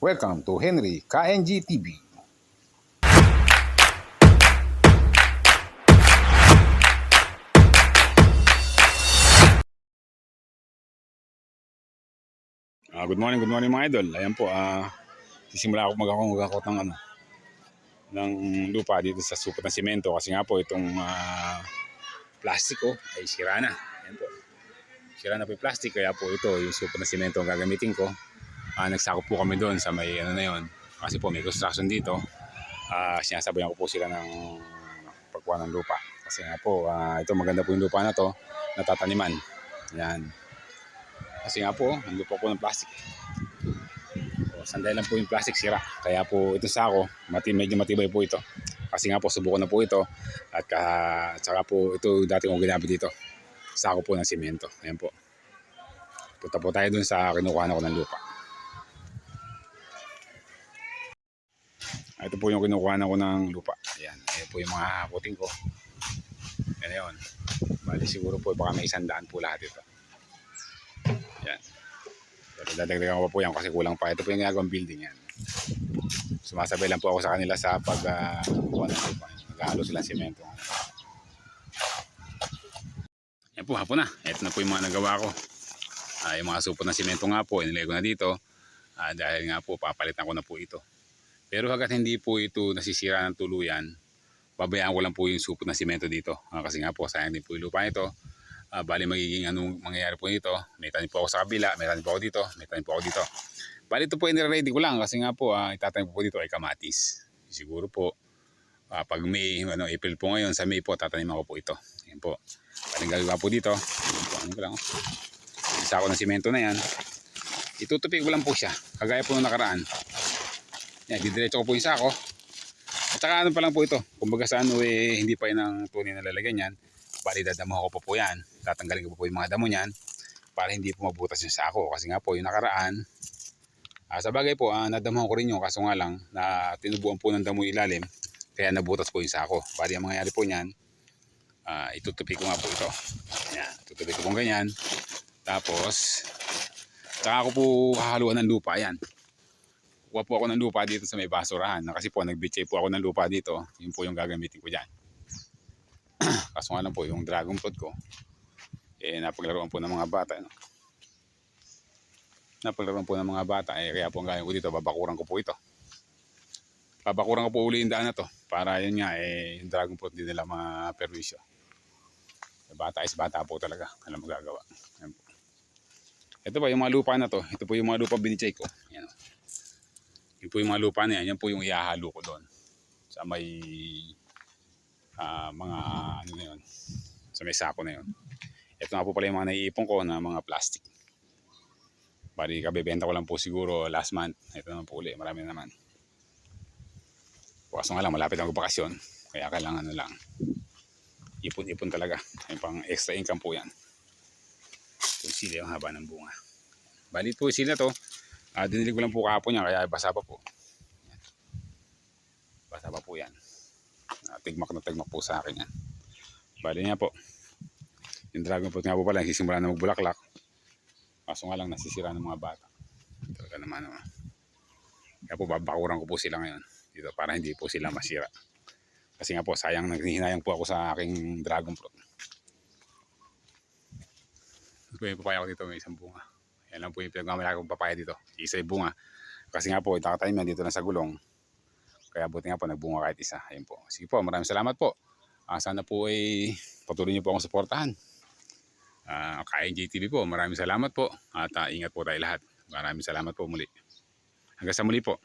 Welcome to Henry KNG TV. Ah, good morning, good morning mga idol. Ayan po, ah sisimula ako mag-ako mag ng ano ng lupa dito sa supot ng simento kasi nga po itong ah, plastiko ay sira na. Ayan po. Sira na po yung plastic kaya po ito yung supot ng simento ang gagamitin ko. Ah, nagsakop po kami doon sa may ano na yon kasi po may construction dito. Ah, sinasabayan ko po sila ng pagkuha ng lupa. Kasi nga po, ah, ito maganda po yung lupa na to, natataniman. Yan. Kasi nga po, ang lupa po ng plastic. So, sanday lang po yung plastic sira. Kaya po ito sa ako, mati, medyo matibay po ito. Kasi nga po, subukan na po ito. At, at saka po, ito dati kong ginamit dito. Sako po ng simento. Ayan po. Punta po tayo dun sa kinukuha ko ng lupa. Ito po yung kinukuha ko ng lupa. Ayan. Ayan po yung mga haputin ko. Ayan yun. Bali siguro po baka may isang po lahat ito. Yan. Pero dadagdagan ko pa po yan kasi kulang pa. Ito po yung ginagawang building yan. Sumasabay lang po ako sa kanila sa pag uh, ng lupa. Naghahalo sila semento. Yan po, hapon na. Ito na po yung mga nagawa ko. Ah, yung mga supot ng semento nga po, inilagay ko na dito. Ah, dahil nga po, papalitan ko na po ito. Pero hanggat hindi po ito nasisira ng tuluyan, babayaan ko lang po yung supot ng semento dito. Ah, kasi nga po, sayang din po yung lupa ito. Ah, bali magiging anong mangyayari po nito. May tanim po ako sa kabila, may tanim po ako dito, may tanim po ako dito. Bali ito po inire-ready ko lang kasi nga po ah, itatanim po, po dito ay kamatis. Siguro po ah, pag May, ano, April po ngayon, sa May po tataniman ko po ito. Ayan po. Bali gagawa po dito. Ayan po, ko lang. Isa ko ng simento na yan. Itutupi ko lang po siya. Kagaya po nung nakaraan. Yan, didiretso ko po yung sako. At saka ano pa lang po ito. Kumbaga sa ano eh, hindi pa yun ang tunay na lalagyan yan. Bali dadamo ko po po yan. Tatanggalin ko po po yung mga damo niyan para hindi po mabutas yung sako. Kasi nga po yung nakaraan, ah, sa bagay po, ah, nadamahan ko rin yun. Kaso nga lang, na tinubuan po ng damo ilalim. Kaya nabutas po yung sako. Bali ang mangyayari po niyan, ah, itutupi ko nga po ito. Yan, tutupi ko po ganyan. Tapos, saka ko po hahaluan ng lupa yan. Kuha po ako ng lupa dito sa may basurahan. Kasi po, nagbitchay po ako ng lupa dito. Yun po yung gagamitin ko dyan. Kaso nga lang po, yung dragon fruit ko, eh, napaglaruan po ng mga bata. No? Napaglaruan po ng mga bata. Eh, kaya po ang gagawin ko dito, babakuran ko po ito. Babakuran ko po uli yung daan na to. Para yun nga, eh, yung dragon fruit hindi nila ma-perwisyo. Bata is bata po talaga. Alam mo gagawa. Ayan po. Ito pa, yung mga lupa na to. Ito po yung mga lupa binichay ko. Yan o. Yun po yung mga lupa na yan. Yan po yung ihahalo ko doon. Sa may ah, mga ano na yun. Sa may sako na yun. Ito nga po pala yung mga naiipon ko na mga plastic. Bali, kabibenta ko lang po siguro last month. Ito naman po uli. Marami na naman. Kaso nga lang, malapit ang bakasyon. Kaya kailangan na lang. Ipon-ipon talaga. Yung pang extra income po yan. Itong sili, ang haba ng bunga. Bali po yung sili na to. Ah, dinilig ko lang po kahapon yan, kaya basa pa po. Basa pa po yan. Ah, tigmak na tigmak po sa akin yan. Bali niya po. Yung dragon fruit nga po pala, nagsisimula na magbulaklak. Kaso nga lang, nasisira ng mga bata. Talaga naman naman. Kaya po, babakuran ko po sila ngayon. Dito, para hindi po sila masira. Kasi nga po, sayang, naghihinayang po ako sa aking dragon fruit. Yung papaya ko dito, may isang bunga. Yan lang po yung pinagmamalaki kong papaya dito. Isa yung bunga. Kasi nga po, itakatime yan dito na sa gulong. Kaya buti nga po, nagbunga kahit isa. Ayun po. Sige po, maraming salamat po. Ah, sana po ay patuloy niyo po akong suportahan. Uh, KNJTV po, maraming salamat po. At ah, ingat po tayo lahat. Maraming salamat po muli. Hanggang sa muli po.